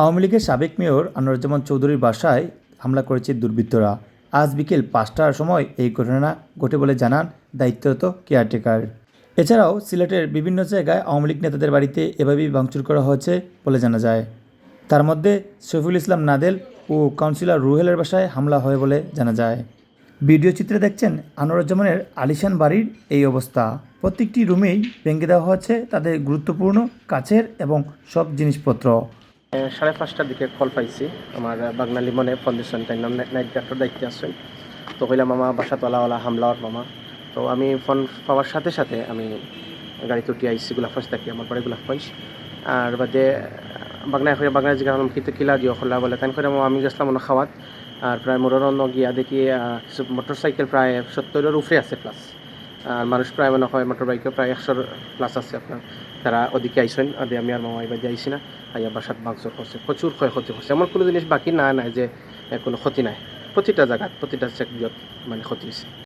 আওয়ামী লীগের সাবেক মেয়র আনোয়ারুজ্জামান চৌধুরীর বাসায় হামলা করেছে দুর্বৃত্তরা। আজ বিকেল পাঁচটার সময় এই ঘটনা ঘটে বলে জানান দায়িত্বরত কেয়ারটেকার। এছাড়াও সিলেটের বিভিন্ন জায়গায় আওয়ামী লীগ নেতাদের বাড়িতে এভাবেই ভাঙচুর করা হয়েছে বলে জানা যায়। তার মধ্যে শফিউল ইসলাম নাদেল ও কাউন্সিলর রুহেলের বাসায় হামলা হয় বলে জানা যায়। ভিডিও চিত্রে দেখছেন আনোয়ারুজ্জামানের আলিশান বাড়ির এই অবস্থা। প্রত্যেকটি রুমেই ভেঙে দেওয়া হচ্ছে তাদের গুরুত্বপূর্ণ কাছের এবং সব জিনিসপত্র। সাড়ে পাঁচটার দিকে কল পাইছি। আমার বাগনালি মনে ফাউন্ডেশন তাই নাম নাইট গার্ডের দায়িত্বে আছেন তো কইলাম, মামা বাসাতলাওয়ালা হামলাওয়ার মামা। তো আমি ফোন পাওয়ার সাথে সাথে আমি গাড়িতে উঠে আইসি গুলাফাইস থাকি আমার বাড়ি গুলাফাইস আর বাদে বাগনায় হয়ে বাগনায় জিজ্ঞাসা করলাম কিন্তু কিলা দিও খোলা বলে। তাই করে আমি গেছিলাম অন্য খাওয়াত আর প্রায় মোটর অন্য গিয়া দেখি মোটর সাইকেল প্রায় সত্তরের উপরে আছে প্লাস আর মানুষ প্রায় মনে হয় মোটর বাইকে প্রায় একশোর প্লাস আছে আপনার। তারা ওদিকে আইসেন, আদি আমি আর মামা এবার আইসি না। আইয়া বাসাত বাংসর করছে, প্রচুর ক্ষয়ক্ষতি করছে। এমন কোনো জিনিস বাকি না নাই যে কোনো ক্ষতি নাই। প্রতিটা জায়গা প্রতিটা সেক্টর মানে ক্ষতি হয়েছে